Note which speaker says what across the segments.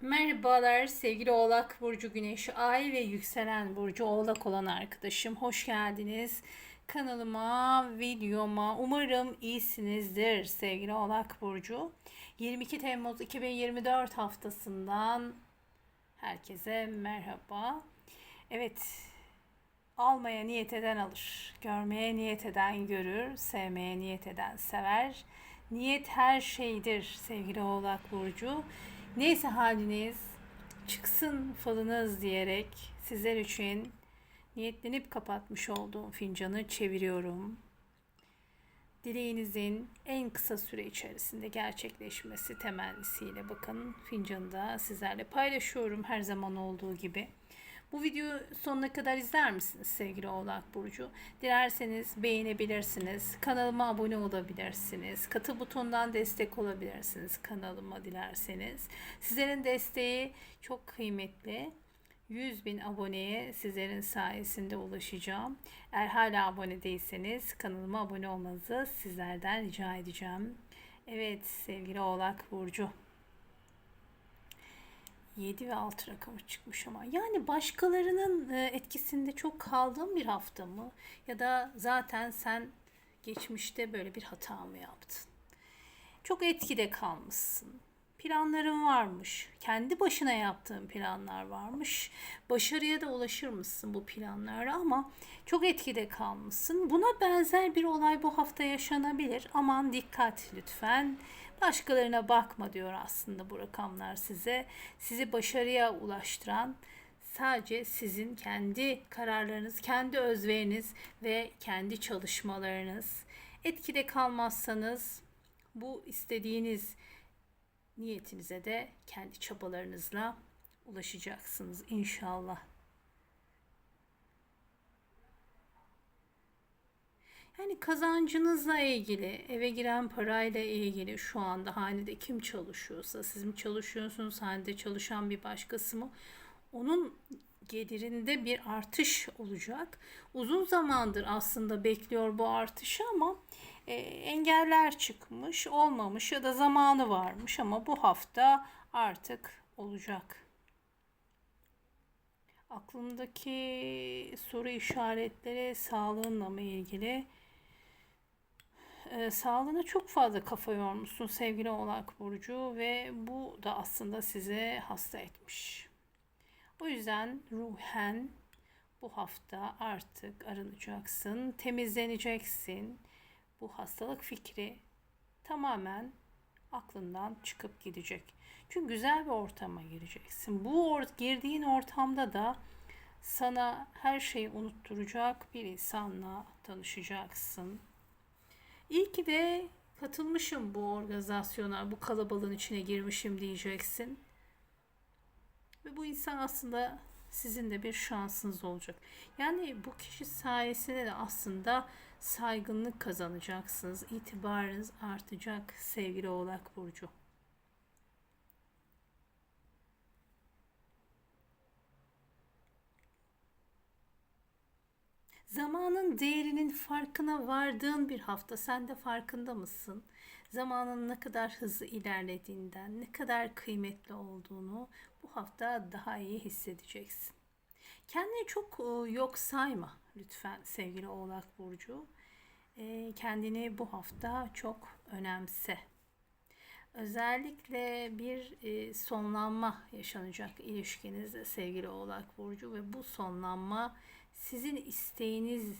Speaker 1: Merhabalar sevgili Oğlak Burcu Güneş Ay ve yükselen Burcu Oğlak olan arkadaşım. Hoş geldiniz kanalıma, videoma. Umarım iyisinizdir sevgili Oğlak Burcu. 22 Temmuz 2024 haftasından herkese merhaba. Evet, almaya niyet eden alır, görmeye niyet eden görür, sevmeye niyet eden sever. Niyet her şeydir sevgili Oğlak Burcu. Neyse haliniz çıksın falınız diyerek sizler için niyetlenip kapatmış olduğum fincanı çeviriyorum. Dileğinizin en kısa süre içerisinde gerçekleşmesi temennisiyle bakın fincanı da sizlerle paylaşıyorum her zaman olduğu gibi. Bu videoyu sonuna kadar izler misiniz sevgili Oğlak Burcu? Dilerseniz beğenebilirsiniz. Kanalıma abone olabilirsiniz. Katı butonundan destek olabilirsiniz kanalıma dilerseniz. Sizlerin desteği çok kıymetli. 100 bin aboneye sizlerin sayesinde ulaşacağım. Eğer hala abone değilseniz kanalıma abone olmanızı sizlerden rica edeceğim. Evet sevgili Oğlak Burcu. 7 ve 6 rakamı çıkmış ama yani başkalarının e, etkisinde çok kaldığın bir hafta mı ya da zaten sen geçmişte böyle bir hata mı yaptın? Çok etkide kalmışsın. Planların varmış. Kendi başına yaptığın planlar varmış. Başarıya da ulaşır mısın bu planlarla ama çok etkide kalmışsın. Buna benzer bir olay bu hafta yaşanabilir. Aman dikkat lütfen. Başkalarına bakma diyor aslında bu rakamlar size. Sizi başarıya ulaştıran sadece sizin kendi kararlarınız, kendi özveriniz ve kendi çalışmalarınız. Etkide kalmazsanız bu istediğiniz niyetinize de kendi çabalarınızla ulaşacaksınız inşallah. Yani kazancınızla ilgili, eve giren parayla ilgili şu anda hanede kim çalışıyorsa, siz mi çalışıyorsunuz, hanede çalışan bir başkası mı? Onun gelirinde bir artış olacak. Uzun zamandır aslında bekliyor bu artışı ama e, engeller çıkmış, olmamış ya da zamanı varmış ama bu hafta artık olacak. Aklımdaki soru işaretleri sağlığınla mı ilgili? E, sağlığına çok fazla kafa yormuşsun sevgili Oğlak Burcu ve bu da aslında size hasta etmiş. O yüzden ruhen bu hafta artık arınacaksın, temizleneceksin. Bu hastalık fikri tamamen aklından çıkıp gidecek. Çünkü güzel bir ortama gireceksin. Bu or girdiğin ortamda da sana her şeyi unutturacak bir insanla tanışacaksın. İyi ki de katılmışım bu organizasyona, bu kalabalığın içine girmişim diyeceksin. Ve bu insan aslında sizin de bir şansınız olacak. Yani bu kişi sayesinde de aslında saygınlık kazanacaksınız. İtibarınız artacak sevgili Oğlak Burcu. Zamanın değerinin farkına vardığın bir hafta. Sen de farkında mısın? Zamanın ne kadar hızlı ilerlediğinden, ne kadar kıymetli olduğunu bu hafta daha iyi hissedeceksin. Kendini çok e, yok sayma lütfen sevgili Oğlak Burcu. E, kendini bu hafta çok önemse. Özellikle bir e, sonlanma yaşanacak ilişkinizde sevgili Oğlak Burcu ve bu sonlanma sizin isteğiniz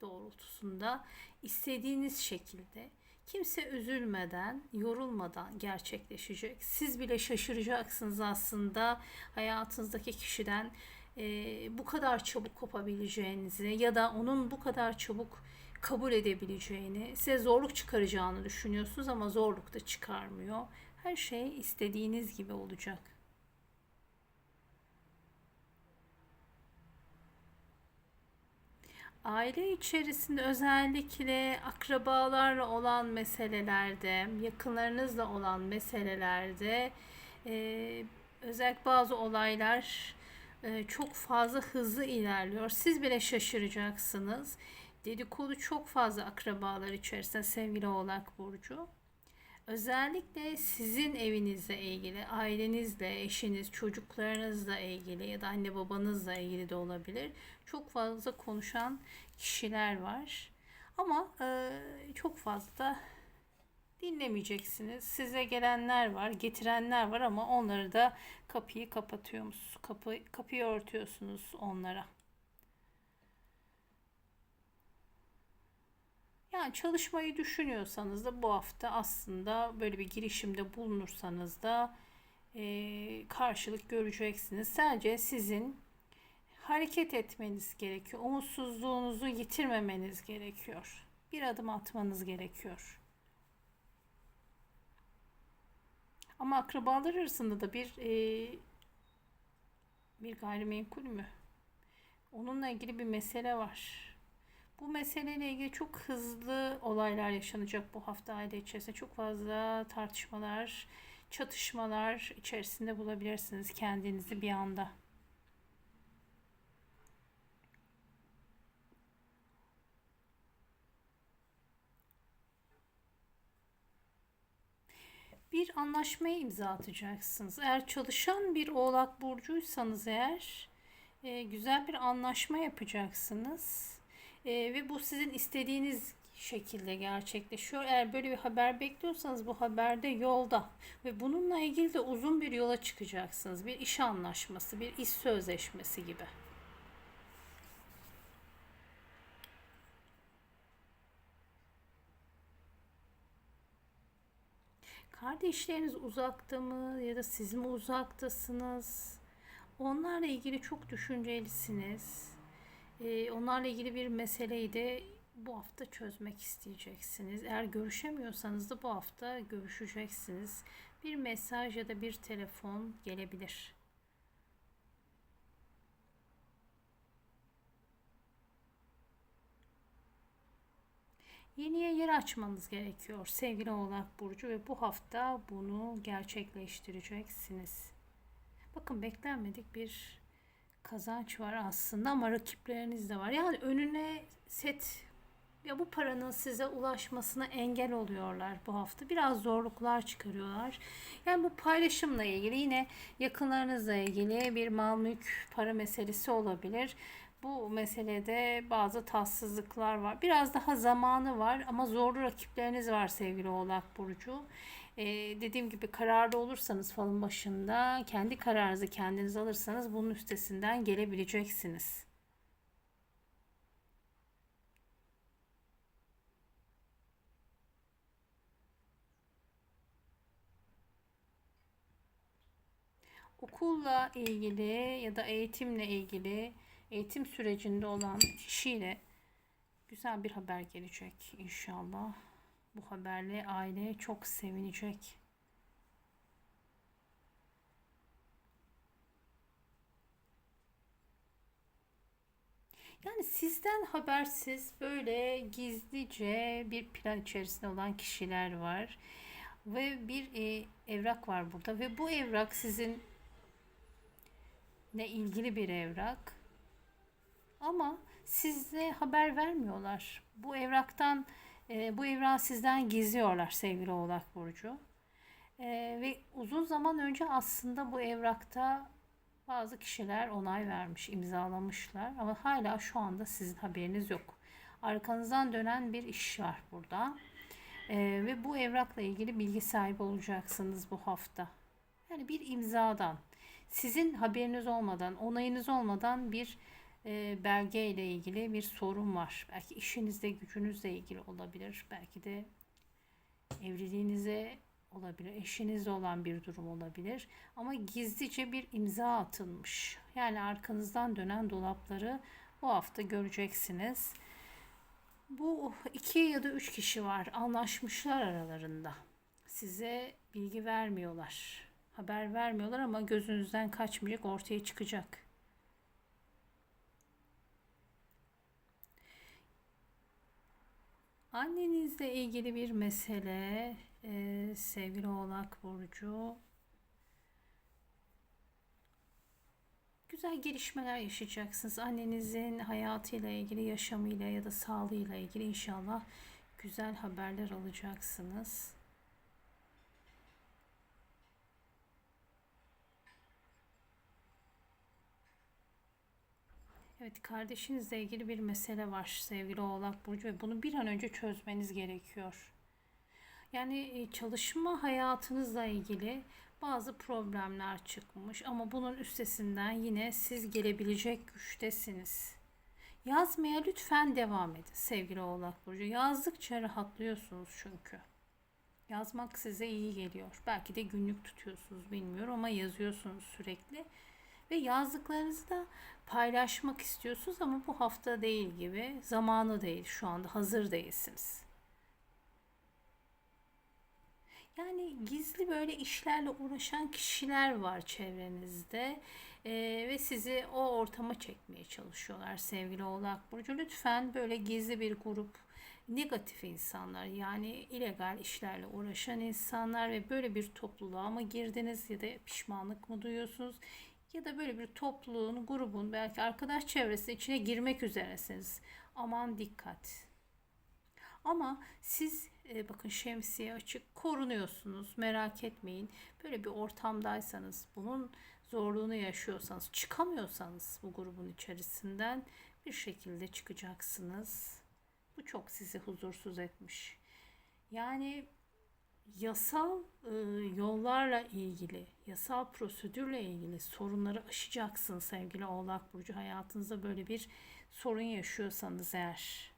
Speaker 1: doğrultusunda istediğiniz şekilde kimse üzülmeden, yorulmadan gerçekleşecek. Siz bile şaşıracaksınız aslında hayatınızdaki kişiden e, bu kadar çabuk kopabileceğinizi ya da onun bu kadar çabuk kabul edebileceğini, size zorluk çıkaracağını düşünüyorsunuz ama zorluk da çıkarmıyor. Her şey istediğiniz gibi olacak. Aile içerisinde özellikle akrabalarla olan meselelerde, yakınlarınızla olan meselelerde e, özellikle bazı olaylar e, çok fazla hızlı ilerliyor. Siz bile şaşıracaksınız. Dedikodu çok fazla akrabalar içerisinde sevgili Oğlak Burcu. Özellikle sizin evinizle ilgili, ailenizle, eşiniz, çocuklarınızla ilgili ya da anne babanızla ilgili de olabilir. Çok fazla konuşan kişiler var. Ama e, çok fazla dinlemeyeceksiniz. Size gelenler var, getirenler var ama onları da kapıyı kapatıyorsunuz. Kapı, kapıyı örtüyorsunuz onlara. Yani çalışmayı düşünüyorsanız da bu hafta aslında böyle bir girişimde bulunursanız da e, karşılık göreceksiniz. Sadece sizin hareket etmeniz gerekiyor. Umutsuzluğunuzu yitirmemeniz gerekiyor. Bir adım atmanız gerekiyor. Ama akrabalar arasında da bir e, bir gayrimenkul mü? Onunla ilgili bir mesele var. Bu meseleyle ilgili çok hızlı olaylar yaşanacak bu hafta aile içerisinde. Çok fazla tartışmalar, çatışmalar içerisinde bulabilirsiniz kendinizi bir anda. bir anlaşmaya imza atacaksınız. Eğer çalışan bir oğlak burcuysanız eğer e, güzel bir anlaşma yapacaksınız. E, ve bu sizin istediğiniz şekilde gerçekleşiyor. Eğer böyle bir haber bekliyorsanız bu haberde yolda ve bununla ilgili de uzun bir yola çıkacaksınız. Bir iş anlaşması, bir iş sözleşmesi gibi. Kardeşleriniz uzakta mı ya da siz mi uzaktasınız? Onlarla ilgili çok düşüncelisiniz. Ee, onlarla ilgili bir meseleyi de bu hafta çözmek isteyeceksiniz. Eğer görüşemiyorsanız da bu hafta görüşeceksiniz. Bir mesaj ya da bir telefon gelebilir. Yeniye yer açmanız gerekiyor sevgili Oğlak Burcu ve bu hafta bunu gerçekleştireceksiniz. Bakın beklenmedik bir kazanç var aslında ama rakipleriniz de var. Yani önüne set ya bu paranın size ulaşmasına engel oluyorlar bu hafta. Biraz zorluklar çıkarıyorlar. Yani bu paylaşımla ilgili yine yakınlarınızla ilgili bir mal mülk para meselesi olabilir. Bu meselede bazı tatsızlıklar var. Biraz daha zamanı var ama zorlu rakipleriniz var sevgili Oğlak Burcu. Ee, dediğim gibi kararlı olursanız falın başında kendi kararınızı kendiniz alırsanız bunun üstesinden gelebileceksiniz. Okulla ilgili ya da eğitimle ilgili eğitim sürecinde olan kişiyle güzel bir haber gelecek inşallah. Bu haberle aile çok sevinecek. Yani sizden habersiz böyle gizlice bir plan içerisinde olan kişiler var. Ve bir e, evrak var burada ve bu evrak sizin ne ilgili bir evrak. Ama size haber vermiyorlar. Bu evraktan e, bu evrağı sizden gizliyorlar sevgili Oğlak Burcu. E, ve uzun zaman önce aslında bu evrakta bazı kişiler onay vermiş, imzalamışlar ama hala şu anda sizin haberiniz yok. Arkanızdan dönen bir iş var burada. E, ve bu evrakla ilgili bilgi sahibi olacaksınız bu hafta. Yani bir imzadan, sizin haberiniz olmadan, onayınız olmadan bir e, belge ile ilgili bir sorun var. Belki işinizde, gücünüzle ilgili olabilir. Belki de evliliğinize olabilir. Eşinizle olan bir durum olabilir. Ama gizlice bir imza atılmış. Yani arkanızdan dönen dolapları bu hafta göreceksiniz. Bu iki ya da üç kişi var. Anlaşmışlar aralarında. Size bilgi vermiyorlar. Haber vermiyorlar ama gözünüzden kaçmayacak, ortaya çıkacak. Annenizle ilgili bir mesele e, sevgili oğlak burcu güzel gelişmeler yaşayacaksınız. Annenizin hayatıyla ilgili, yaşamıyla ya da sağlığıyla ilgili inşallah güzel haberler alacaksınız. Evet, kardeşinizle ilgili bir mesele var sevgili Oğlak Burcu ve bunu bir an önce çözmeniz gerekiyor. Yani e, çalışma hayatınızla ilgili bazı problemler çıkmış ama bunun üstesinden yine siz gelebilecek güçtesiniz. Yazmaya lütfen devam edin sevgili Oğlak Burcu. Yazdıkça rahatlıyorsunuz çünkü. Yazmak size iyi geliyor. Belki de günlük tutuyorsunuz bilmiyorum ama yazıyorsunuz sürekli. Ve yazdıklarınızı da paylaşmak istiyorsunuz ama bu hafta değil gibi. Zamanı değil şu anda hazır değilsiniz. Yani gizli böyle işlerle uğraşan kişiler var çevrenizde Ee, ve sizi o ortama çekmeye çalışıyorlar sevgili Oğlak Burcu. Lütfen böyle gizli bir grup negatif insanlar yani illegal işlerle uğraşan insanlar ve böyle bir topluluğa mı girdiniz ya da pişmanlık mı duyuyorsunuz ya da böyle bir topluluğun, grubun belki arkadaş çevresi içine girmek üzeresiniz. Aman dikkat. Ama siz e, bakın şemsiye açık korunuyorsunuz. Merak etmeyin. Böyle bir ortamdaysanız, bunun zorluğunu yaşıyorsanız, çıkamıyorsanız bu grubun içerisinden bir şekilde çıkacaksınız. Bu çok sizi huzursuz etmiş. Yani yasal e, yollarla ilgili, yasal prosedürle ilgili sorunları aşacaksın sevgili Oğlak Burcu. Hayatınızda böyle bir sorun yaşıyorsanız eğer.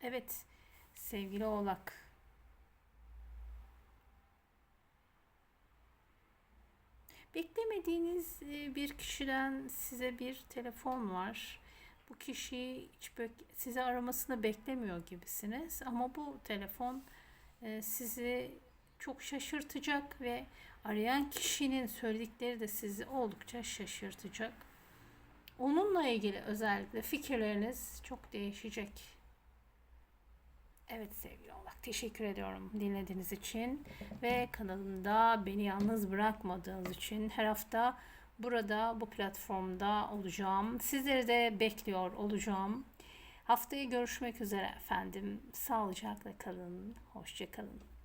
Speaker 1: Evet sevgili Oğlak. Beklemediğiniz bir kişiden size bir telefon var. Bu kişi hiç sizi aramasını beklemiyor gibisiniz ama bu telefon sizi çok şaşırtacak ve arayan kişinin söyledikleri de sizi oldukça şaşırtacak. Onunla ilgili özellikle fikirleriniz çok değişecek. Evet sevgili Oğlak teşekkür ediyorum dinlediğiniz için ve kanalımda beni yalnız bırakmadığınız için her hafta burada bu platformda olacağım. Sizleri de bekliyor olacağım. Haftaya görüşmek üzere efendim. Sağlıcakla kalın. Hoşça kalın.